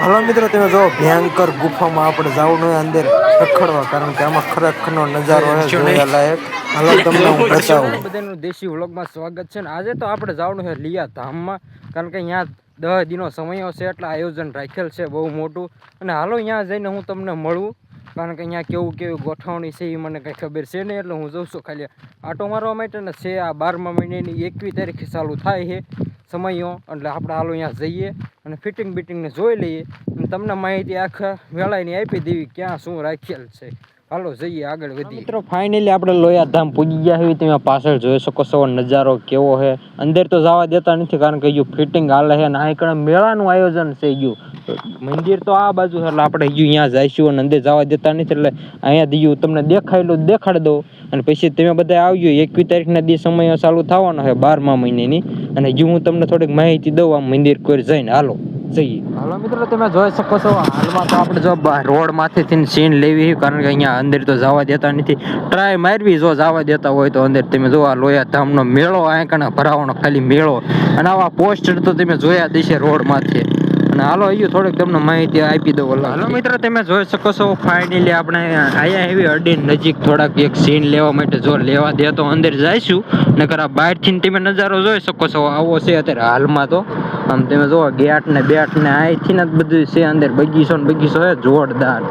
Hello મિત્રો તમે જો ભયંકર ગુફામાં આપણે જવું હોય અંદર રખડવા કારણ કે આમાં ખરેખરનો નજારો છે જોયા લાયક હલો તમને હું બતાવું. બધાનું દેશી વ્લોગમાં સ્વાગત છે ને આજે તો આપણે જવાનું છે લિયા ધામમાં કારણ કે અહીંયા દસ દિનો સમયો છે એટલે આયોજન રાખેલ છે બહુ મોટું. અને હાલો અહીંયા જઈને હું તમને મળું કારણ કે અહીંયા કેવું કેવું ગોઠવણી છે એ મને કંઈ ખબર છે નહીં એટલે હું જઉં છું ખાલી આટો મારવા માટે ને છે આ બારમા મહિનાની એકવીસ તારીખે ચાલુ થાય છે. સમયો એટલે આપણે હાલો અહીંયા જઈએ અને ફિટિંગ બિટિંગને જોઈ લઈએ. અને તમને માહિતી આખા વેળાની આપી દેવી ક્યાં શું રાખેલ છે. હાલો જઈએ આગળ વધીએ. મિત્રો ફાઇનલી આપણે લોયા ધામ પૂજી ગયા હોય તમે પાછળ જોઈ શકો છો નજારો કેવો છે અંદર તો જવા દેતા નથી કારણ કે હજુ ફિટિંગ હાલે છે અને આ મેળાનું આયોજન છે ગયું મંદિર તો આ બાજુ એટલે આપણે અહીંયા જઈશું અને અંદર જવા દેતા નથી. એટલે અહીંયા દીયું તમને દેખાયેલું દેખાડી દઉં. અને પછી તમે બધા આવજો, એકવીસ તારીખના દિવસ સમય ચાલુ થવાનો છે, બારમા મહિનાની. અને હજુ હું તમને થોડીક માહિતી દઉં, આમ મંદિર કોઈ જઈને હાલો, જઈએ. હાલો મિત્રો, તમે જોઈ શકો છો, હાલમાં તો આપણે જો રોડમાંથી સીન લેવી કારણ કે અહીંયા અંદર તો જવા દેતા નથી. ટ્રાય મારવી, જો જવા દેતા હોય તો અંદર. તમે જો આ ધામનો મેળો અહીંયા કણે ભરાવાનો ખાલી મેળો. અને આવા પોસ્ટર તો તમે જોયા દેશે રોડમાંથી અને હાલો, અહીંયા થોડીક તમને માહિતી આપી દઉં હાલો મિત્રો, તમે જોઈ શકો છો ફાઇનલી આપણે આયા એવી અડી નજીક થોડાક એક સીન લેવા માટે જો લેવા દે તો અંદર જઈશું. નકર આ બહારથી તમે નજારો જોઈ શકો છો, આવો છે અત્યારે હાલમાં તો. આમ તમે જુઓ ગેટ ને બેટ ને અહીંથી જ બધું છે, અંદર બગીચો ને બગીચો છે, જોરદાર.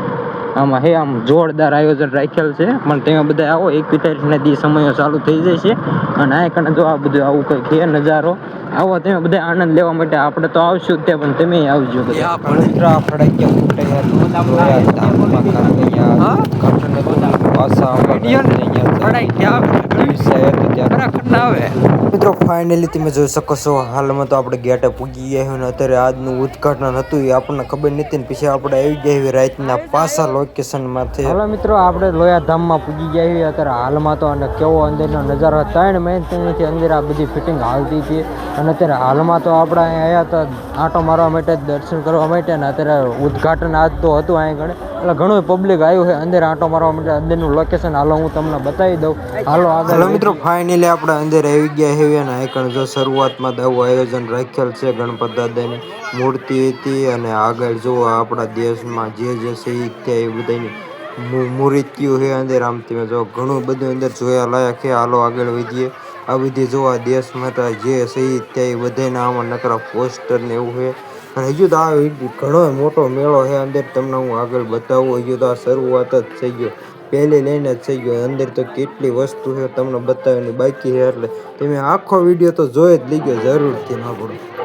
આમાં હે આમ જોરદાર આયોજન રાખેલ છે. પણ તમે બધા આવો એક પિતાને દી સમયો ચાલુ થઈ જાય છે. અને આ કણે જો આ બધું આવું કંઈક હે નજારો આવો તમે બધા આનંદ લેવા માટે આપણે તો આવશું જ તે પણ તમે આવજો બધા. મિત્રો અહીંયા અહીંયા ફાઇનલી તમે જોઈ શકો છો હાલમાં તો આપણે ગેટે પૂગી ગયા હોય ને અત્યારે આજનું ઉદઘાટન હતું એ આપણને ખબર નથી ને પછી આપણે આવી ગયા હોય રાતના પાછા લોકેશનમાંથી હાલો મિત્રો આપણે લોયા ધામમાં પૂગી ગયા હોય અત્યારે હાલમાં તો અને કેવો અંદરનો નજારો ત્રણ મહિનાથી અંદર આ બધી ફિટિંગ હાલતી હતી. અને અત્યારે હાલમાં તો આપણે અહીંયા આવ્યા હતા આંટો મારવા માટે દર્શન કરવા માટે ને અત્યારે ઉદ્ઘાટન આજ તો હતું અહીં ગણે એટલે ઘણું પબ્લિક આવ્યું છે. અંદર આંટો મારવા માટે અંદરનું લોકેશન હાલો હું તમને બતાવી દઉં. હાલો આગળ મિત્રો ફાઇનલી આપણે અંદર આવી ગયા હેવી અને આઈકણ જો શરૂઆતમાં દવું આયોજન રાખેલ છે ગણપત દાદાની મૂર્તિ હતી અને આગળ જો આપણા દેશમાં જે જે શહીદ થયા એ બધાની મૂર્તિઓ છે અંદર. આમ તમે જો ઘણું બધું અંદર જોયા લાયક છે. હાલો આગળ વધીએ. આ બધી જો આ દેશમાં જે શહીદ થયા એ બધાના આમાં નકરા પોસ્ટર ને એવું છે. અને હજુ તો આ ઘણો મોટો મેળો છે. અંદર તમને હું આગળ બતાવું, હજુ આ શરૂઆત જ થઈ ગયો. પહેલી લઈને જ થઈ ગયો. અંદર તો કેટલી વસ્તુ છે તમને બતાવવાની બાકી છે. એટલે તમે આખો વીડિયો તો જોઈ જ લઈ ગયો જરૂરથી ના પડો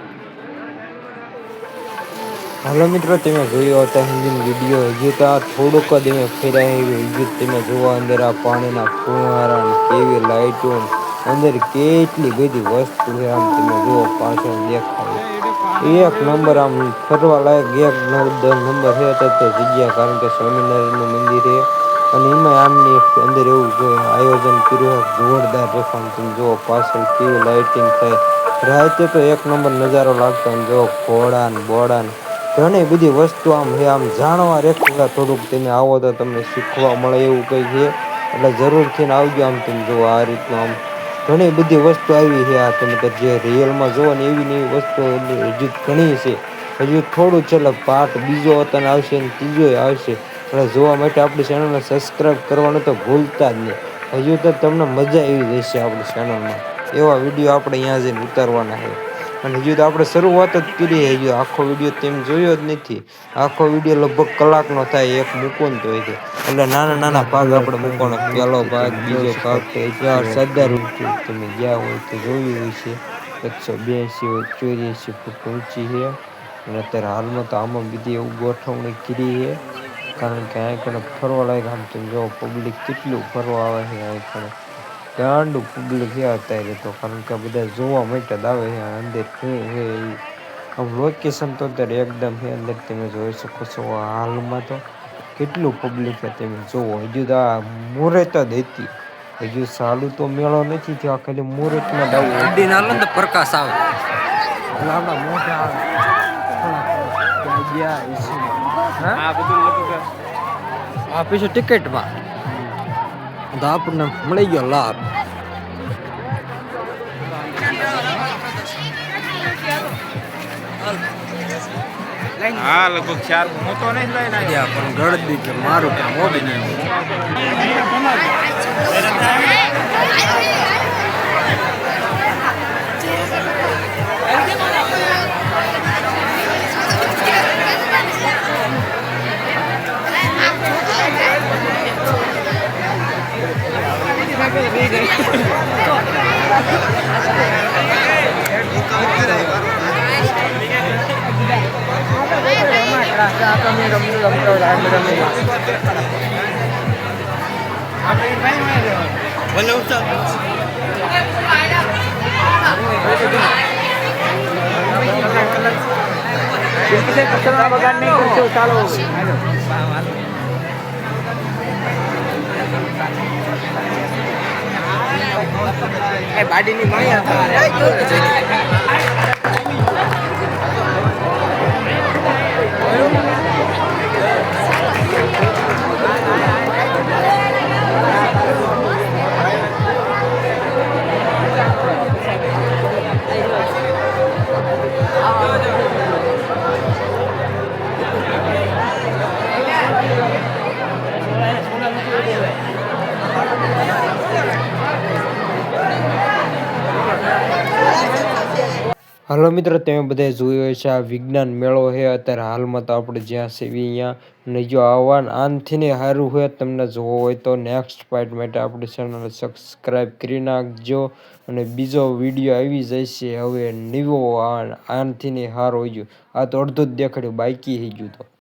હાલો મિત્રો, તમે જોયો હતા હિન્દી વીડિયો. હજી તો આ થોડુંક જ અમે ફેર્યા એવી હજી તમે જોવા અંદર આ પાણીના ફુવારા ને કેવી લાઈટો ને અંદર કેટલી બધી વસ્તુ છે. આમ તમે જુઓ, પાછળ દેખાય. એક નંબર આમ ફરવા લાયક એક નંબર છે. તો તો જગ્યા, કારણ કે સ્વામિનારાયણનું મંદિર છે. અને એમાં આમની અંદર એવું છે આયોજન કર્યું છે જોરદાર રફાન તમે જુઓ, પાછળ કેવી લાઇટિંગ થાય. રાતે તો એક નંબર નજારો લાગતો અને જો ઘોડા ને બોડા ને ઘણી બધી વસ્તુ આમ છે આમ જાણવા રેખું થોડુંક તમે આવો તો તમને શીખવા મળે એવું કંઈ છે. એટલે જરૂરથી થઈને આવજો આમ તમે જુઓ આ રીતનું આમ. ઘણી બધી વસ્તુ આવી છે આ તમે જે રિયલમાં જુઓ ને એવી એવી વસ્તુ હજુ ઘણી છે. હજુ થોડું છેલ્લે પાર્ટ બીજો તને આવશે ને ત્રીજો આવશે. એટલે જોવા માટે આપણી ચેનલને સબસ્ક્રાઈબ કરવાનું તો ભૂલતા જ નહીં. હજુ તો તમને મજા એવી જશે આપણી ચેનલમાં એવા વીડિયો આપણે અહીંયા જઈને ઉતારવાના છે. અને હજુ તો આપણે શરૂઆત જ કરી હજુ આખો વીડિયો તેમ જોયો જ નથી. આખો વીડિયો લગભગ કલાકનો થાય, એક મૂકો ને તો એટલે નાના નાના ભાગ આપણે મૂકવાનો. પહેલો ભાગ, બીજો ભાગ, તો ચાર સરદાર તમે ગયા હોય તો જોયું હોય છે. એકસો બ્યાસી હોય, ચોર્યાસી ફૂટ ઊંચી છે. અને અત્યારે હાલમાં તો આમાં બીજી એવું ગોઠવણી કરી છે. કારણ કે અહીં કણે ફરવા લાયક આમ તમે જો પબ્લિક કેટલું ફરવા આવે છે અહીં કણે ગાંડું પબ્લિક આવતા અત્યારે તો કારણ કે બધા જોવા માટે જ આવે છે અંદર શું છે આમ લોકેશન તો અત્યારે એકદમ છે અંદર તમે જોઈ શકો છો હાલમાં તો. કેટલું પબ્લિક છે તમે જોવો. હજુ તો આ મુહૂર્ત જ હતી. હજુ ચાલુ તો મેળો નથી થયો ખાલી મુહૂર્તમાં જ આવું ઊંડી ના લો ને પ્રકાશ આવે. લાવડા મોટા આવે. આ બધું લગભગ આ પછી ટિકિટમાં તો આપણને મળી ગયો લાભ હા લગભગ ચાર મોટો નહીં લઈને. પણ ગળદી કે મારું કે મોદી નહીં Wala usap. Kasi kasi kasi kasi kasi kasi kasi kasi kasi kasi em bãi đi đi máy à? Oh, હાલો મિત્રો, તમે બધા જોયું છે આ વિજ્ઞાન મેળો છે. અત્યારે હાલમાં તો આપણે જ્યાં છે અહીંયા ને જો આવવા આનથી ને સારું હોય તમને જોવો હોય તો નેક્સ્ટ પાર્ટ માટે આપણી ચેનલ સબસ્ક્રાઈબ કરી નાખજો અને બીજો વીડિયો આવી જશે. હવે નવો આન આનથી ને સારો હોય આ તો અડધું જ દેખાડ્યું, બાકી થઈ ગયું તો.